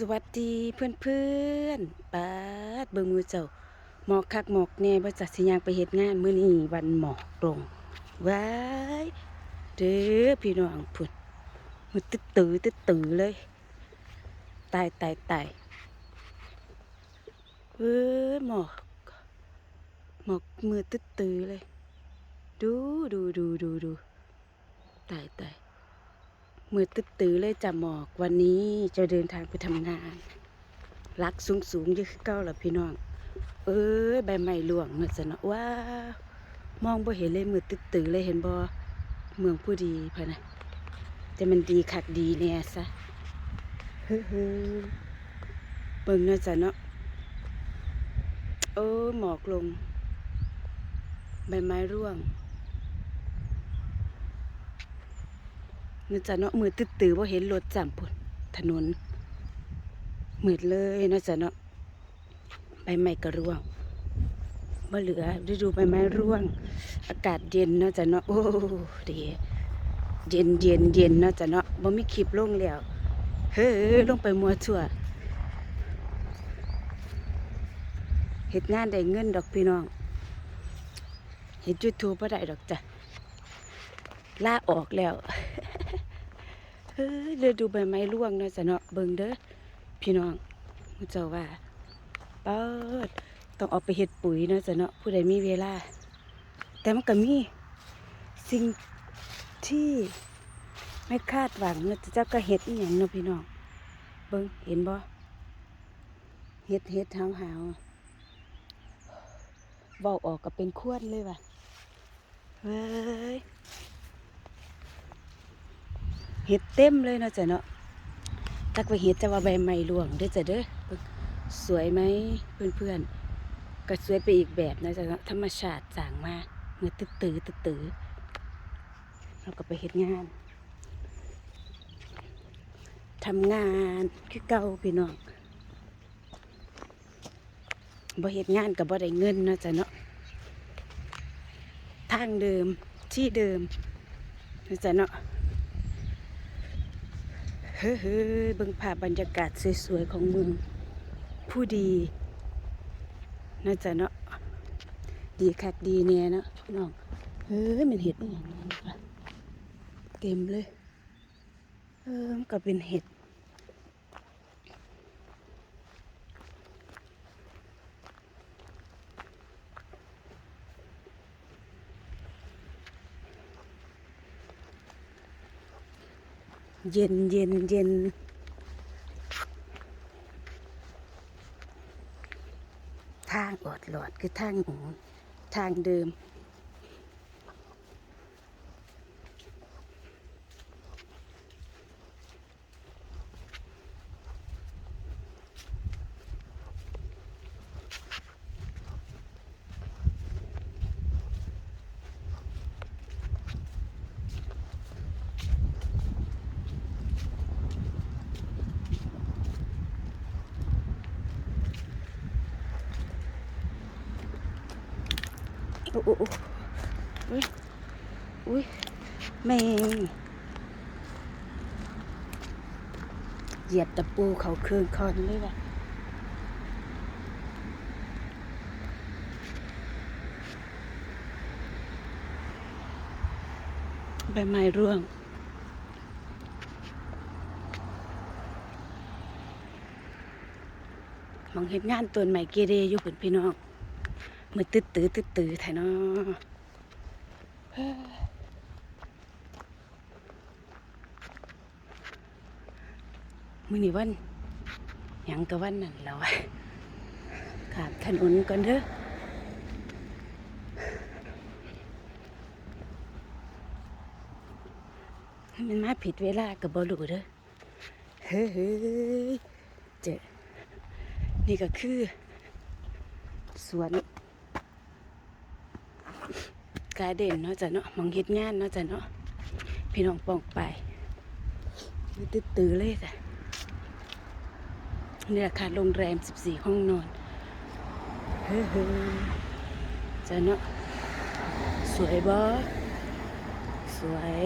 สวัสดีเพื่อนเพื่อนๆปาดเบิ่งมือเจ้าหมอกคักหมอกแน่บ่จักสิยางไปเฮ็ดงานมื้อนี้วันหมอกตรงว้ายเด้อพี่น้องพุ่นมือตึ๊ดตือตึ๊ดตือเลยตายตายตายเอ้ยหมอกหมอกมือตึ๊ดตือเลย ดูดูดูดูดูตายตาย มือตึ๊ดตื้อเลยจะหมอกวันนี้จะเดินทางไปทำงาน รักสูงสูงยี่คือเก้าล่ะพี่น้อง เอ้ยใบไม้หลวงเมื่อสนะว้ามองบ่เห็นเลยมือตึ๊ดตื้อเลยเห็นบ่เมืองผู้ดีพะนะจะมันดีคักดีแน่ซะเฮ้อเบิ่งเนาะจ้ะเนาะโอ้ยหมอกลง ใบไม้ร่วง นี่จ้ะเนาะมือตื้อตื้อบ่เห็นรถจำพุ่นถนนมืดเลยนาะจ้ะเนาะใบไม้ก็ร่วงบ่เหลือฤดูใบไม้ร่วง อากาศเย็นเนาะจ้ะเนาะโอ้ดีเย็นเย็นเย็นเนาะจ้ะเนาะบ่มีคลิปลงแล้วเฮ้ยลงไปมัวชั่วเฮ็ดงานได้เงินดอกพี่น้องเฮ็ด YouTube บ่ได้ดอกจ้ะลาออกแล้ว เฮ้ยเดี๋ยวดูใบไม้ร่วงเนาะจ้ะเนาะเบิ่งเด้อพี่น้องมุเจ้าว่าเปิดต้องเออกไปเฮ็ดปุ๋ยเนาะจ้ะเนาะผู้ใดมีเวลา แต่มันก็มีสิ่งที่ไม่คาดหวังเนาะจ้ะเจ้าก็เฮ็ดอีหยังเนาะพี่น้องเบิ่งเห็นบ่เฮ็ดเฮ็ดหาวหาวๆเว้าออกก็เป็นขวดเลยว่ะเฮ้ย เห็ดเต็มเลยเนาะจ้ะเนาะตักไปเห็ดจะว่าใบไม้ร่วงเด้อจ้ะเด้อสวยไหมเพื่อนๆก็สวยไปอีกแบบนะจ้ะเนาะธรรมชาติสร้างมาเมื่อตึ๊ดตือตึ๊ดตือเราก็ไปเห็ดงานทำงานคือเก่าพี่น้องบ่เห็ดงานกับบ่ได้เงินนะจ้ะเนาะทางเดิมที่เดิมนะจ้ะเนาะ เฮ้ยเบิ่งภาพบรรยากาศสวยๆของเมืองผู้ดีน่าจะเนาะดีคักดีแน่เนาะน้องเฮ้ยมันเห็ดอย่างนี้เต็มเลย เออมันก็เป็นเห็ด เย็นเย็นเย็นทางอดหลอดคือทางทางเดิม โอ้โอ้โอ้อุ้ยอุ้ยแมงเหยียบตะปูเขาเครื่องคอนเลยว่ะใบไม้ร่วงมองเห็นงานต้นใหม่เกเรอยู่ผนพี่น้อง มือตื้อตื้อตื้อตื้อแท้เนาะมือนี้วันยังกับวันนั่นแล้วอะขามถนนก่อนเด้อให้มันมาผิดเวลากับบอลูเด้อเฮ้ยเฮ้ยเจนี่ก็คือ สวน การเด่นเนาะจ้ะเนาะมองเห็ดงานเนาะจ้ะเนาะพี่น้องปองไปตื้อตื้อเลยจ้ะนี่ราคาโรงแรมสิบสี่ห้องนอนเฮ้ยจ้ะเนาะสวยบ่สวย